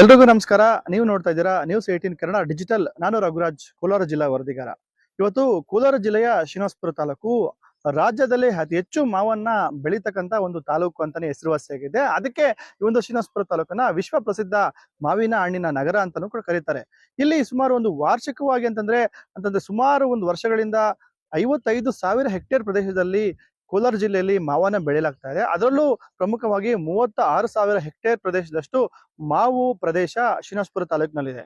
ಎಲ್ರಿಗೂ ನಮಸ್ಕಾರ. ನೀವು ನೋಡ್ತಾ ಇದ್ದೀರಾ ನ್ಯೂಸ್ ಏಟೀನ್ ಕನ್ನಡ ಡಿಜಿಟಲ್ ನಾನು ರಘುರಾಜ್, ಕೋಲಾರ ಜಿಲ್ಲಾ ವರದಿಗಾರ. ಇವತ್ತು ಕೋಲಾರ ಜಿಲ್ಲೆಯ ಶ್ರೀನಿವಾಸಪುರ ತಾಲೂಕು ರಾಜ್ಯದಲ್ಲಿ ಅತಿ ಹೆಚ್ಚು ಮಾವನ್ನ ಬೆಳೀತಕ್ಕಂತ ಒಂದು ತಾಲೂಕು ಅಂತಾನೆ ಹೆಸರುವಾಸಿಯಾಗಿದೆ ಅದಕ್ಕೆ ಈ ಒಂದು ಶ್ರೀನಿವಾಸಪುರ ತಾಲೂಕನ್ನ ವಿಶ್ವ ಪ್ರಸಿದ್ಧ ಮಾವಿನ ಹಣ್ಣಿನ ನಗರ ಅಂತಾನೂ ಕೂಡ ಕರೀತಾರೆ. ಇಲ್ಲಿ ಸುಮಾರು ಒಂದು ವಾರ್ಷಿಕವಾಗಿ ಅಂತಂದ್ರೆ ಅಂತಂದ್ರೆ ಸುಮಾರು ಒಂದು ವರ್ಷಗಳಿಂದ ಐವತ್ತೈದು ಸಾವಿರ ಹೆಕ್ಟೇರ್ ಪ್ರದೇಶದಲ್ಲಿ ಕೋಲಾರ ಜಿಲ್ಲೆಯಲ್ಲಿ ಮಾವನ್ನ ಬೆಳೆಯಲಾಗ್ತಾ ಇದೆ. ಅದರಲ್ಲೂ ಪ್ರಮುಖವಾಗಿ ಮೂವತ್ತ ಆರು ಸಾವಿರ ಹೆಕ್ಟೇರ್ ಪ್ರದೇಶದಷ್ಟು ಮಾವು ಪ್ರದೇಶ ಶ್ರೀನಿವಾಸಪುರ ತಾಲೂಕಿನಲ್ಲಿದೆ.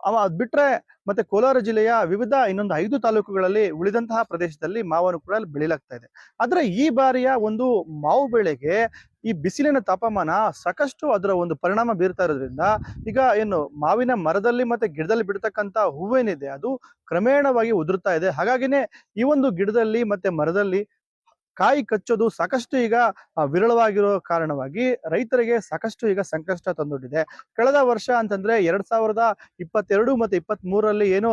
ಅವ ಅದ್ ಬಿಟ್ರೆ ಮತ್ತೆ ಕೋಲಾರ ಜಿಲ್ಲೆಯ ವಿವಿಧ ಇನ್ನೊಂದು ಐದು ತಾಲೂಕುಗಳಲ್ಲಿ ಉಳಿದಂತಹ ಪ್ರದೇಶದಲ್ಲಿ ಮಾವನ್ನು ಕೂಡ ಬೆಳೆಯಲಾಗ್ತಾ ಇದೆ. ಆದ್ರೆ ಈ ಬಾರಿಯ ಒಂದು ಮಾವು ಬೆಳೆಗೆ ಈ ಬಿಸಿಲಿನ ತಾಪಮಾನ ಸಾಕಷ್ಟು ಅದರ ಒಂದು ಪರಿಣಾಮ ಬೀರ್ತಾ ಇರೋದ್ರಿಂದ ಈಗ ಏನು ಮಾವಿನ ಮರದಲ್ಲಿ ಮತ್ತೆ ಗಿಡದಲ್ಲಿ ಬಿಡ್ತಕ್ಕಂಥ ಹೂವೇನಿದೆ ಅದು ಕ್ರಮೇಣವಾಗಿ ಉದುರ್ತಾ ಇದೆ. ಹಾಗಾಗಿನೇ ಈ ಒಂದು ಗಿಡದಲ್ಲಿ ಮತ್ತೆ ಮರದಲ್ಲಿ ಕಾಯಿ ಕಚ್ಚೋದು ಸಾಕಷ್ಟು ಈಗ ವಿರಳವಾಗಿರೋ ಕಾರಣವಾಗಿ ರೈತರಿಗೆ ಸಾಕಷ್ಟು ಈಗ ಸಂಕಷ್ಟ ತಂದೊಡ್ಡಿದೆ. ಕಳೆದ ವರ್ಷ ಅಂತಂದ್ರೆ ಎರಡ್ ಸಾವಿರದ ಇಪ್ಪತ್ತೆರಡು ಮತ್ತೆ ಇಪ್ಪತ್ತ್ ಮೂರರಲ್ಲಿ ಏನು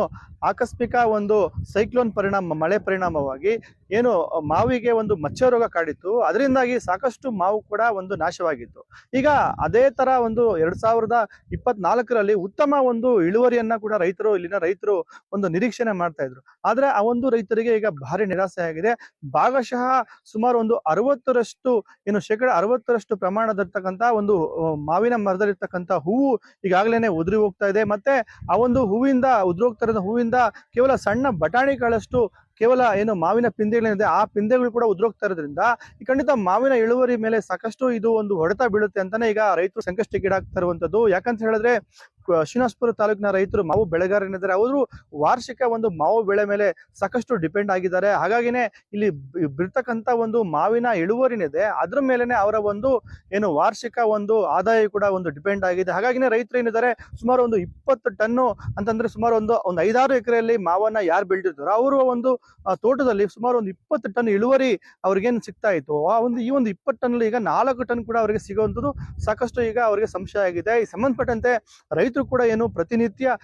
ಆಕಸ್ಮಿಕ ಒಂದು ಸೈಕ್ಲೋನ್ ಪರಿಣಾಮ, ಮಳೆ ಪರಿಣಾಮವಾಗಿ ಏನು ಮಾವಿಗೆ ಒಂದು ಮಚ್ಚ ರೋಗ ಕಾಡಿತ್ತು. ಅದರಿಂದಾಗಿ ಸಾಕಷ್ಟು ಮಾವು ಕೂಡ ಒಂದು ನಾಶವಾಗಿತ್ತು. ಈಗ ಅದೇ ತರ ಒಂದು ಎರಡ್ ಸಾವಿರದ ಇಪ್ಪತ್ನಾಲ್ಕರಲ್ಲಿ ಉತ್ತಮ ಒಂದು ಇಳುವರಿಯನ್ನ ಕೂಡ ರೈತರು, ಇಲ್ಲಿನ ರೈತರು ಒಂದು ನಿರೀಕ್ಷಣೆ ಮಾಡ್ತಾ ಇದ್ರು. ಆದ್ರೆ ಆ ಒಂದು ರೈತರಿಗೆ ಈಗ ಭಾರಿ ನಿರಾಸೆ ಆಗಿದೆ ಭಾಗಶಃ ಸುಮಾರು ಒಂದು ಅರವತ್ತರಷ್ಟು, ಏನು ಶೇಕಡ ಅರವತ್ತರಷ್ಟು ಪ್ರಮಾಣದಲ್ಲಿರ್ತಕ್ಕಂಥ ಒಂದು ಮಾವಿನ ಮರದಲ್ಲಿರ್ತಕ್ಕಂಥ ಹೂವು ಈಗಾಗಲೇ ಉದುರಿ ಹೋಗ್ತಾ ಇದೆ. ಮತ್ತೆ ಆ ಒಂದು ಹೂವಿಂದ ಉದುರಿ ಹೋಗ್ತಾ ಹೂವಿಂದ ಕೇವಲ ಸಣ್ಣ ಬಟಾಣಿಗಳಷ್ಟು ಕೇವಲ ಏನು ಮಾವಿನ ಪಿಂದೆಗಳೇನಿದೆ ಆ ಪಿಂದೆಗಳು ಕೂಡ ಉದುರೋಗ್ತಾ ಇರೋದ್ರಿಂದ ಈ ಖಂಡಿತ ಮಾವಿನ ಇಳುವರಿ ಮೇಲೆ ಸಾಕಷ್ಟು ಇದು ಒಂದು ಹೊಡೆತ ಬೀಳುತ್ತೆ ಅಂತಾನೆ ಈಗ ರೈತರು ಸಂಕಷ್ಟಕ್ಕೆ ಸಂಕಷ್ಟಕ್ಕೀಡಾಗ್ತಾ ಇರುವಂತದ್ದು ಯಾಕಂತ ಹೇಳಿದ್ರೆ ಶ್ರೀನಿವಾಸಪುರ ತಾಲೂಕಿನ ರೈತರು ಮಾವು ಬೆಳೆಗಾರನಿದ್ದಾರೆ ಅವರು ವಾರ್ಷಿಕ ಒಂದು ಮಾವು ಬೆಳೆ ಮೇಲೆ ಸಾಕಷ್ಟು ಡಿಪೆಂಡ್ ಆಗಿದ್ದಾರೆ. ಹಾಗಾಗಿನೇ ಇಲ್ಲಿ ಬಿರ್ತಕ್ಕಂಥ ಒಂದು ಮಾವಿನ ಇಳುವರಿನಿದೆ. ಅದ್ರ ಮೇಲೆನೆ ಅವರ ಒಂದು ಏನು ವಾರ್ಷಿಕ ಒಂದು ಆದಾಯ ಕೂಡ ಒಂದು ಡಿಪೆಂಡ್ ಆಗಿದೆ. ಹಾಗಾಗಿನೇ ರೈತರು ಏನಿದ್ದಾರೆ? ಸುಮಾರು ಒಂದು ಇಪ್ಪತ್ತು ಟನ್ನು ಅಂತಂದ್ರೆ ಸುಮಾರು ಒಂದು ಒಂದು ಐದಾರು ಎಕರೆಯಲ್ಲಿ ಮಾವನ್ನ ಯಾರು ಬೆಳೆದಿರ್ತಾರೋ ಅವರು ಒಂದು ತೋಟದಲ್ಲಿ ಸುಮಾರು ಒಂದು ಇಪ್ಪತ್ತು ಟನ್ ಇಳುವರಿ ಅವ್ರಿಗೇನು ಸಿಗ್ತಾ ಇತ್ತು. ಆ ಒಂದು, ಈ ಒಂದು ಇಪ್ಪತ್ತು ಟನ್ ಈಗ ನಾಲ್ಕು ಟನ್ ಕೂಡ ಅವರಿಗೆ ಸಿಗುವಂಥದ್ದು ಸಾಕಷ್ಟು ಈಗ ಅವರಿಗೆ ಸಂಶಯ ಆಗಿದೆ. ಈ ಸಂಬಂಧಪಟ್ಟಂತೆ ರೈತರು ಕೂಡ ಏನು ಪ್ರತಿನಿತ್ಯ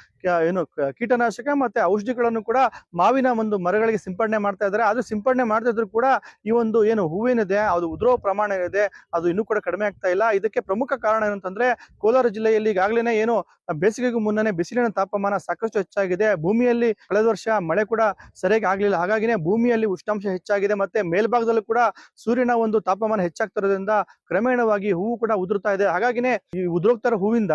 ಏನು ಕೀಟನಾಶಕ ಮತ್ತೆ ಔಷಧಿಗಳನ್ನು ಕೂಡ ಮಾವಿನ ಒಂದು ಮರಗಳಿಗೆ ಸಿಂಪಡಣೆ ಮಾಡ್ತಾ ಇದ್ದಾರೆ. ಅದು ಸಿಂಪಡಣೆ ಮಾಡ್ತಿದ್ರು ಕೂಡ ಈ ಒಂದು ಏನು ಹೂವೇನಿದೆ, ಅದು ಉದ್ರೋ ಪ್ರಮಾಣ ಏನಿದೆ, ಅದು ಇನ್ನೂ ಕೂಡ ಕಡಿಮೆ ಆಗ್ತಾ ಇಲ್ಲ. ಇದಕ್ಕೆ ಪ್ರಮುಖ ಕಾರಣ ಏನಂತಂದ್ರೆ ಕೋಲಾರ ಜಿಲ್ಲೆಯಲ್ಲಿ ಈಗಾಗಲೇ ಏನು ಬೇಸಿಗೆಗೂ ಮುನ್ನನೇ ಬಿಸಿಲಿನ ತಾಪಮಾನ ಸಾಕಷ್ಟು ಹೆಚ್ಚಾಗಿದೆ. ಭೂಮಿಯಲ್ಲಿ ಕಳೆದ ವರ್ಷ ಮಳೆ ಕೂಡ ಸರಿಯಾಗಿ ಆಗ್ಲಿಲ್ಲ. ಹಾಗಾಗಿನೇ ಭೂಮಿಯಲ್ಲಿ ಉಷ್ಣಾಂಶ ಹೆಚ್ಚಾಗಿದೆ ಮತ್ತೆ ಮೇಲ್ಭಾಗದಲ್ಲೂ ಕೂಡ ಸೂರ್ಯನ ಒಂದು ತಾಪಮಾನ ಹೆಚ್ಚಾಗ್ತಿರೋದ್ರಿಂದ ಕ್ರಮೇಣವಾಗಿ ಹೂವು ಕೂಡ ಉದುರ್ತಾ ಇದೆ. ಹಾಗಾಗಿನೇ ಈ ಉದುರೋಗ್ತಾ ಇರೋ ಹೂವಿಂದ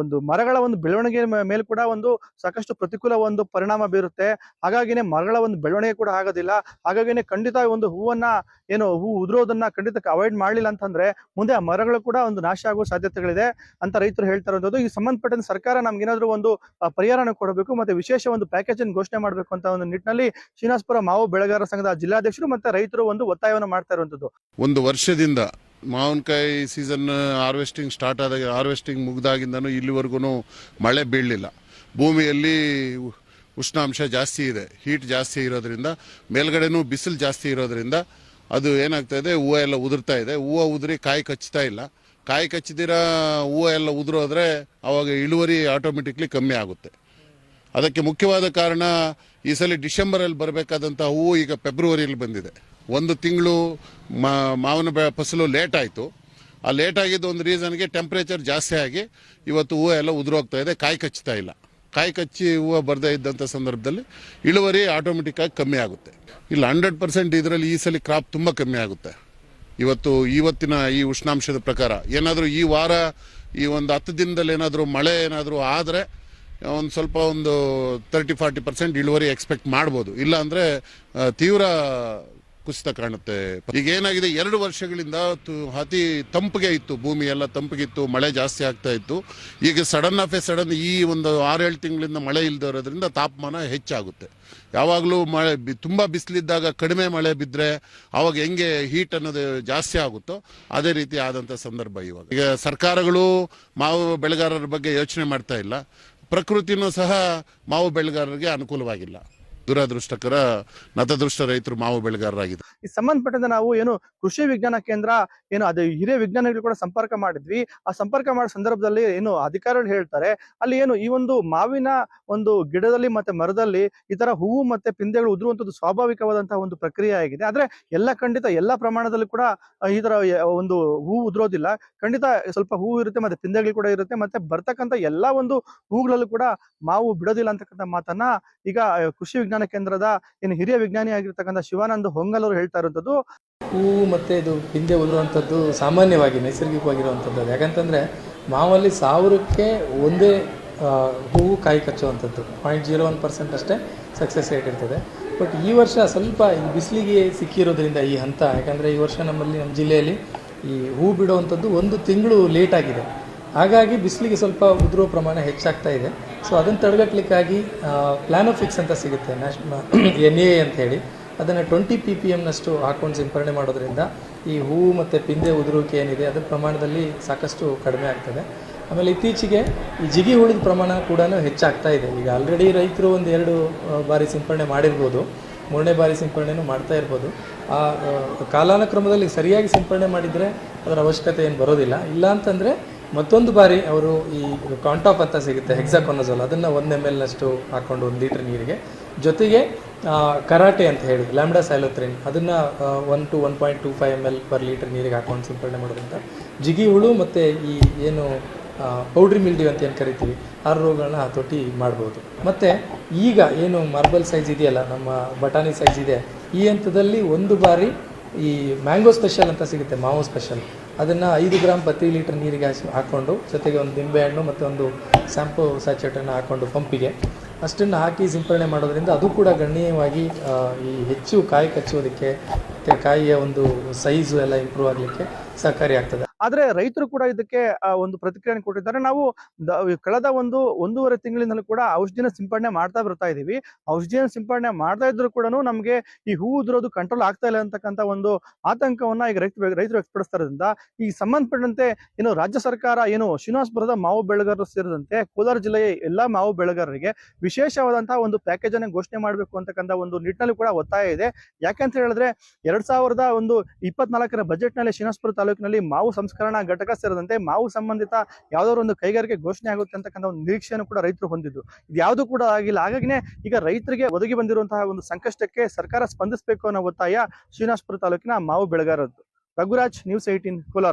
ಒಂದು ಮರಗಳ ಒಂದು ಬೆಳವಣಿಗೆ ಮೇಲೆ ಕೂಡ ಒಂದು ಸಾಕಷ್ಟು ಪ್ರತಿಕೂಲ ಒಂದು ಪರಿಣಾಮ ಬೀರುತ್ತೆ. ಹಾಗಾಗಿನೇ ಮರಗಳ ಒಂದು ಬೆಳವಣಿಗೆ ಕೂಡ ಆಗೋದಿಲ್ಲ. ಹಾಗಾಗಿನೇ ಖಂಡಿತ ಒಂದು ಹೂವನ್ನ, ಏನು ಹೂ ಉದುರೋದನ್ನ ಖಂಡಿತ ಅವಾಯ್ಡ್ ಮಾಡಲಿಲ್ಲ ಅಂತಂದ್ರೆ ಮುಂದೆ ಆ ಮರಗಳು ಕೂಡ ಒಂದು ನಾಶ ಆಗುವ ಸಾಧ್ಯತೆಗಳಿದೆ ಅಂತ ರೈತರು ಹೇಳ್ತಾ ಇರೋದು. ಈ ಸಂಬಂಧಪಟ್ಟಂತೆ ಸರ್ಕಾರ ನಮ್ಗೆ ಏನಾದ್ರು ಒಂದು ಪರಿಹಾರ ಪರಿಹಾರನ ಕೊಡಬೇಕು ಮತ್ತೆ ವಿಶೇಷ ಒಂದು ಪ್ಯಾಕೇಜ್ ಅನ್ನು ಘೋಷಣೆ ಮಾಡಬೇಕು ಅಂತ ಒಂದು ನಿಟ್ಟಿನಲ್ಲಿ ಶ್ರೀನಿವಾಸಪುರ ಮಾವು ಬೆಳೆಗಾರ ಸಂಘದ ಜಿಲ್ಲಾಧ್ಯಕ್ಷರು ಮತ್ತೆ ರೈತರು ಒಂದು ಒತ್ತಾಯವನ್ನು ಮಾಡ್ತಾ ಇರುವಂತದ್ದು. ಒಂದು ವರ್ಷದಿಂದ ಮಾವಿನಕಾಯಿ ಸೀಸನ್ ಹಾರ್ವೆಸ್ಟಿಂಗ್ ಸ್ಟಾರ್ಟ್ ಆದಾಗ ಹಾರ್ವೆಸ್ಟಿಂಗ್ ಮುಗ್ದಾಗಿಂದನೂ ಇಲ್ಲಿವರೆಗೂ ಮಳೆ ಬೀಳಲಿಲ್ಲ. ಭೂಮಿಯಲ್ಲಿ ಉಷ್ಣಾಂಶ ಜಾಸ್ತಿ ಇದೆ ಹೀಟ್ ಜಾಸ್ತಿ ಇರೋದ್ರಿಂದ, ಮೇಲ್ಗಡೆನೂ ಬಿಸಿಲು ಜಾಸ್ತಿ ಇರೋದ್ರಿಂದ ಅದು ಏನಾಗ್ತಾ ಇದೆ, ಹೂವು ಎಲ್ಲ ಉದುರ್ತಾ ಇದೆ. ಹೂವು ಉದುರಿ ಕಾಯಿ ಕಚ್ತಾ ಇಲ್ಲ. ಕಾಯಿ ಕಚ್ಚಿದಿರ, ಹೂವು ಎಲ್ಲ ಉದುರೋದ್ರೆ ಅವಾಗ ಇಳುವರಿ ಆಟೋಮೆಟಿಕ್ಲಿ ಕಮ್ಮಿ ಆಗುತ್ತೆ. ಅದಕ್ಕೆ ಮುಖ್ಯವಾದ ಕಾರಣ, ಈ ಸಲ ಡಿಸೆಂಬರಲ್ಲಿ ಬರಬೇಕಾದಂಥ ಹೂವು ಈಗ ಫೆಬ್ರವರಿಯಲ್ಲಿ ಬಂದಿದೆ. ಒಂದು ತಿಂಗಳು ಮಾವಿನ ಫಸಲು ಲೇಟ್ ಆಯಿತು. ಆ ಲೇಟ್ ಆಗಿದ್ದು ಒಂದು ರೀಸನ್ಗೆ ಟೆಂಪ್ರೇಚರ್ ಜಾಸ್ತಿ ಆಗಿ ಇವತ್ತು ಹೂವು ಎಲ್ಲ ಉದುರೋಗ್ತಾ ಇದೆ, ಕಾಯಿ ಕಚ್ಚುತ್ತಾ ಇಲ್ಲ. ಕಾಯಿ ಕಚ್ಚಿ ಹೂವು ಬರದೇ ಇದ್ದಂಥ ಸಂದರ್ಭದಲ್ಲಿ ಇಳುವರಿ ಆಟೋಮೆಟಿಕ್ಕಾಗಿ ಕಮ್ಮಿ ಆಗುತ್ತೆ. ಇಲ್ಲ ಹಂಡ್ರೆಡ್ ಪರ್ಸೆಂಟ್ ಇದರಲ್ಲಿ ಈ ಸಲ ಕ್ರಾಪ್ ತುಂಬ ಕಮ್ಮಿ ಆಗುತ್ತೆ. ಇವತ್ತು ಇವತ್ತಿನ ಈ ಉಷ್ಣಾಂಶದ ಪ್ರಕಾರ. ಏನಾದರೂ ಈ ವಾರ, ಈ ಒಂದು ಹತ್ತು ದಿನದಲ್ಲಿ ಏನಾದರೂ ಮಳೆ ಏನಾದರೂ ಆದರೆ ಒಂದು ಸ್ವಲ್ಪ ಒಂದು ತರ್ಟಿ ಫಾರ್ಟಿ ಪರ್ಸೆಂಟ್ ಇಳುವರಿ ಎಕ್ಸ್ಪೆಕ್ಟ್ ಮಾಡ್ಬೋದು. ಇಲ್ಲ ಅಂದರೆ ತೀವ್ರ ಕುಸಿತ ಕಾಣುತ್ತೆ. ಈಗ ಏನಾಗಿದೆ? ಎರಡು ವರ್ಷಗಳಿಂದ ಅತಿ ತಂಪಿಗೆ ಇತ್ತು. ಭೂಮಿ ಎಲ್ಲ ತಂಪಿಗಿತ್ತು. ಮಳೆ ಜಾಸ್ತಿ ಆಗ್ತಾ ಇತ್ತು. ಈಗ ಸಡನ್ ಆಫ್ ಎ ಸಡನ್ ಈ ಒಂದು ಆರೇಳು ತಿಂಗಳಿಂದ ಮಳೆ ಇಲ್ಲದೆ ಇರೋದ್ರಿಂದ ತಾಪಮಾನ ಹೆಚ್ಚಾಗುತ್ತೆ. ಯಾವಾಗಲೂ ಮಳೆ ತುಂಬ ಬಿಸಿಲಿದ್ದಾಗ ಕಡಿಮೆ ಮಳೆ ಬಿದ್ದರೆ ಅವಾಗ ಹೆಂಗೆ ಹೀಟ್ ಅನ್ನೋದು ಜಾಸ್ತಿ ಆಗುತ್ತೋ ಅದೇ ರೀತಿ ಆದಂಥ ಸಂದರ್ಭ ಇವಾಗ. ಈಗ ಸರ್ಕಾರಗಳು ಮಾವು ಬೆಳೆಗಾರರ ಬಗ್ಗೆ ಯೋಚನೆ ಮಾಡ್ತಾ ಇಲ್ಲ. ಪ್ರಕೃತಿನೂ ಸಹ ಮಾವು ಬೆಳೆಗಾರರಿಗೆ ಅನುಕೂಲವಾಗಿಲ್ಲ. ದುರದೃಷ್ಟಕರ, ನತದೃಷ್ಟ ರೈತರು ಮಾವು ಬೆಳೆಗಾರರಾಗಿದ್ದಾರೆ. ಈ ಸಂಬಂಧಪಟ್ಟಂತೆ ನಾವು ಏನು ಕೃಷಿ ವಿಜ್ಞಾನ ಕೇಂದ್ರ, ಏನು ಅದು ಹಿರಿಯ ವಿಜ್ಞಾನಿಗಳು ಕೂಡ ಸಂಪರ್ಕ ಮಾಡಿದ್ವಿ. ಆ ಸಂಪರ್ಕ ಮಾಡೋ ಸಂದರ್ಭದಲ್ಲಿ ಏನು ಅಧಿಕಾರಿಗಳು ಹೇಳ್ತಾರೆ, ಅಲ್ಲಿ ಏನು ಈ ಒಂದು ಮಾವಿನ ಒಂದು ಗಿಡದಲ್ಲಿ ಮತ್ತೆ ಮರದಲ್ಲಿ ಈ ತರ ಹೂವು ಮತ್ತೆ ಪಿಂದೆಗಳು ಉದುರುವಂತದ್ದು ಸ್ವಾಭಾವಿಕವಾದಂತಹ ಒಂದು ಪ್ರಕ್ರಿಯೆ ಆಗಿದೆ. ಆದ್ರೆ ಎಲ್ಲ ಖಂಡಿತ ಎಲ್ಲ ಪ್ರಮಾಣದಲ್ಲಿ ಕೂಡ ಈ ತರ ಒಂದು ಹೂವು ಉದುರೋದಿಲ್ಲ. ಖಂಡಿತ ಸ್ವಲ್ಪ ಹೂವು ಇರುತ್ತೆ, ಮತ್ತೆ ಪಿಂದೆಗಳು ಕೂಡ ಇರುತ್ತೆ. ಮತ್ತೆ ಬರ್ತಕ್ಕಂಥ ಎಲ್ಲಾ ಒಂದು ಹೂಗಳಲ್ಲೂ ಕೂಡ ಮಾವು ಬಿಡೋದಿಲ್ಲ ಅಂತಕ್ಕಂಥ ಮಾತನ್ನ ಈಗ ಕೃಷಿ ವಿಜ್ಞಾನ ಕೇಂದ್ರದ ಏನು ಹಿರಿಯ ವಿಜ್ಞಾನಿ ಆಗಿರ್ತಕ್ಕಂಥ ಶಿವಾನಂದ ಹೊಂಗಲ್ ಅವರು ಹೇಳ್ತಾ ಇರುವಂತದ್ದು ಹೂವು ಮತ್ತು ಇದು ಹಿಂದೆ ಉದುರುವಂಥದ್ದು ಸಾಮಾನ್ಯವಾಗಿ ನೈಸರ್ಗಿಕವಾಗಿರುವಂಥದ್ದು. ಯಾಕಂತಂದರೆ ಮಾವಲ್ಲಿ ಸಾವಿರಕ್ಕೆ ಒಂದೇ ಹೂವು ಕಾಯಿ ಕಚ್ಚುವಂಥದ್ದು. ಪಾಯಿಂಟ್ ಜೀರೋ ಒನ್ ಪರ್ಸೆಂಟ್ ಅಷ್ಟೇ ಸಕ್ಸಸ್ ರೇಟ್ ಇರ್ತದೆ. ಬಟ್ ಈ ವರ್ಷ ಸ್ವಲ್ಪ ಈ ಬಿಸಿಲಿಗೆ ಸಿಕ್ಕಿರೋದ್ರಿಂದ ಈ ಹಂತ, ಯಾಕಂದರೆ ಈ ವರ್ಷ ನಮ್ಮಲ್ಲಿ, ನಮ್ಮ ಜಿಲ್ಲೆಯಲ್ಲಿ ಈ ಹೂ ಬಿಡುವಂಥದ್ದು ಒಂದು ತಿಂಗಳು ಲೇಟ್ ಆಗಿದೆ. ಹಾಗಾಗಿ ಬಿಸಿಲಿಗೆ ಸ್ವಲ್ಪ ಉದುರುವ ಪ್ರಮಾಣ ಹೆಚ್ಚಾಗ್ತಾ ಇದೆ. ಸೊ ಅದನ್ನು ತಡೆಗಟ್ಟಲಿಕ್ಕಾಗಿ ಪ್ಲಾನೋಫಿಕ್ಸ್ ಅಂತ ಸಿಗುತ್ತೆ ಎನ್ ಎ ಅಂತ ಹೇಳಿ. ಅದನ್ನು ಟ್ವೆಂಟಿ ಪಿ ಪಿ ಎಮ್ನಷ್ಟು ಹಾಕೊಂಡು ಸಿಂಪರಣೆ ಮಾಡೋದ್ರಿಂದ ಈ ಹೂವು ಮತ್ತು ಪಿಂದೆ ಉದುರುವಿಕೆ ಏನಿದೆ ಅದರ ಪ್ರಮಾಣದಲ್ಲಿ ಸಾಕಷ್ಟು ಕಡಿಮೆ ಆಗ್ತದೆ. ಆಮೇಲೆ ಇತ್ತೀಚೆಗೆ ಈ ಜಿಗಿ ಹುಳಿದ ಪ್ರಮಾಣ ಕೂಡ ಹೆಚ್ಚಾಗ್ತಾ ಇದೆ. ಈಗ ಆಲ್ರೆಡಿ ರೈತರು ಒಂದು ಎರಡು ಬಾರಿ ಸಿಂಪರಣೆ ಮಾಡಿರ್ಬೋದು. ಮೂರನೇ ಬಾರಿ ಸಿಂಪರಣೆನೂ ಮಾಡ್ತಾ ಇರ್ಬೋದು. ಆ ಆ, ಕಾಲಾನುಕ್ರಮದಲ್ಲಿ ಸರಿಯಾಗಿ ಸಿಂಪರಣೆ ಮಾಡಿದರೆ ಅದರ ಅವಶ್ಯಕತೆ ಏನು ಬರೋದಿಲ್ಲ. ಇಲ್ಲ ಅಂತಂದರೆ ಮತ್ತೊಂದು ಬಾರಿ ಅವರು ಈ ಕಾಂಟಾಪ್ ಅಂತ ಸಿಗುತ್ತೆ ಹೆಕ್ಸಾಕೊನಜೋಲ್ ಅದನ್ನು ಒಂದು ಎಂ ನಷ್ಟು ಹಾಕ್ಕೊಂಡು ಒಂದು ಲೀಟ್ರ್ ನೀರಿಗೆ. ಜೊತೆಗೆ ಕರಾಟೆ ಅಂತ ಹೇಳಿ, ಲ್ಯಾಂಬ್ಡಾ ಸೈಲೋತ್ರಿನ್, ಅದನ್ನು one to one point two five M L per litre ನೀರಿಗೆ ಹಾಕೊಂಡು ಸಿಂಪಡಣೆ ಮಾಡೋದ್ರಿಂದ ಜಿಗಿ ಹುಳು ಮತ್ತು ಈ ಏನು ಪೌಡ್ರಿ ಮಿಲ್ಡಿ ಅಂತ ಏನು ಕರಿತೀವಿ ಆ ರೋಗಗಳನ್ನ ಹತೋಟಿ ಮಾಡ್ಬೋದು. ಮತ್ತು ಈಗ ಏನು ಮಾರ್ಬಲ್ ಸೈಜ್ ಇದೆಯಲ್ಲ, ನಮ್ಮ ಬಟಾಣಿ ಸೈಜ್ ಇದೆ, ಈ ಹಂತದಲ್ಲಿ ಒಂದು ಬಾರಿ ಈ ಮ್ಯಾಂಗೋ ಸ್ಪೆಷಲ್ ಅಂತ ಸಿಗುತ್ತೆ, ಮಾವು ಸ್ಪೆಷಲ್ ಅದನ್ನು ಐದು ಗ್ರಾಮ್ ಪ್ರತಿ ಲೀಟರ್ ನೀರಿಗೆ ಹಾಕಿ ಹಾಕ್ಕೊಂಡು ಜೊತೆಗೆ ಒಂದು ನಿಂಬೆಹಣ್ಣು ಮತ್ತು ಒಂದು ಸ್ಯಾಂಪು ಸ್ಯಾಚೆಟನ್ನು ಹಾಕ್ಕೊಂಡು ಪಂಪಿಗೆ. ಅಷ್ಟನ್ನು ಹಾಕಿ ಸಿಂಪರಣೆ ಮಾಡೋದ್ರಿಂದ ಅದು ಕೂಡ ಗಣನೀಯವಾಗಿ ಈ ಹೆಚ್ಚು ಕಾಯಿ ಕಚ್ಚೋದಕ್ಕೆ ಮತ್ತು ಕಾಯಿಯ ಒಂದು ಸೈಜು ಎಲ್ಲ ಇಂಪ್ರೂವ್ ಆಗಲಿಕ್ಕೆ ಸಹಕಾರಿಯಾಗ್ತದೆ. ಆದ್ರೆ ರೈತರು ಕೂಡ ಇದಕ್ಕೆ ಒಂದು ಪ್ರತಿಕ್ರಿಯೆ ಕೊಟ್ಟಿದ್ದಾರೆ. ನಾವು ಕಳೆದ ಒಂದು ಒಂದೂವರೆ ತಿಂಗಳಿಂದಲೂ ಕೂಡ ಔಷಧಿನ ಸಿಂಪಡಣೆ ಮಾಡ್ತಾ ಬರ್ತಾ ಇದೀವಿ. ಔಷಧಿಯನ್ನು ಸಿಂಪಡಣೆ ಮಾಡ್ತಾ ಇದ್ರು ಕೂಡ ನಮಗೆ ಈ ಹೂವು ಉದುರೋದು ಕಂಟ್ರೋಲ್ ಆಗ್ತಾ ಇಲ್ಲ ಅಂತಕ್ಕಂಥ ಒಂದು ಆತಂಕವನ್ನ ಈಗ ರೈತ ರೈತರು ವ್ಯಕ್ತಪಡಿಸ್ತಾರಿಂದ ಈ ಸಂಬಂಧಪಟ್ಟಂತೆ ಏನು ರಾಜ್ಯ ಸರ್ಕಾರ ಏನು ಶ್ರೀನಿವಾಸಪುರದ ಮಾವು ಬೆಳೆಗಾರರು ಸೇರಿದಂತೆ ಕೋಲಾರ ಜಿಲ್ಲೆಯ ಎಲ್ಲಾ ಮಾವು ಬೆಳೆಗಾರರಿಗೆ ವಿಶೇಷವಾದಂತಹ ಒಂದು ಪ್ಯಾಕೇಜ್ ಅನ್ನು ಘೋಷಣೆ ಮಾಡಬೇಕು ಅಂತಕ್ಕಂಥ ಒಂದು ನಿಟ್ಟಿನಲ್ಲಿ ಕೂಡ ಒತ್ತಾಯ ಇದೆ. ಯಾಕಂತ ಹೇಳಿದ್ರೆ, ಎರಡ್ ಸಾವಿರದ ಒಂದು ಇಪ್ಪತ್ನಾಲ್ಕರ ಬಜೆಟ್ನಲ್ಲಿ ಶ್ರೀನಿವಾಸಪುರ ತಾಲೂಕಿನಲ್ಲಿ ಮಾವು ಸಂಸ್ಕರಣಾ ಘಟಕ ಸೇರಿದಂತೆ ಮಾವು ಸಂಬಂಧಿತ ಯಾವ್ದಾದ್ರು ಒಂದು ಕೈಗಾರಿಕೆ ಘೋಷಣೆ ಆಗುತ್ತೆ ಅಂತಕ್ಕಂಥ ಒಂದು ನಿರೀಕ್ಷೆಯನ್ನು ಕೂಡ ರೈತರು ಹೊಂದಿದ್ದು. ಇದು ಯಾವುದು ಕೂಡ ಆಗಿಲ್ಲ. ಹಾಗಾಗಿನೇ ಈಗ ರೈತರಿಗೆ ಒದಗಿ ಬಂದಿರುವಂತಹ ಒಂದು ಸಂಕಷ್ಟಕ್ಕೆ ಸರ್ಕಾರ ಸ್ಪಂದಿಸಬೇಕು ಅನ್ನೋ ಒತ್ತಾಯ ಶ್ರೀನಿವಾಸಪುರ ತಾಲೂಕಿನ ಮಾವು ಬೆಳಗಾರದ್ದು. Raghuraj news eighteen Kolar.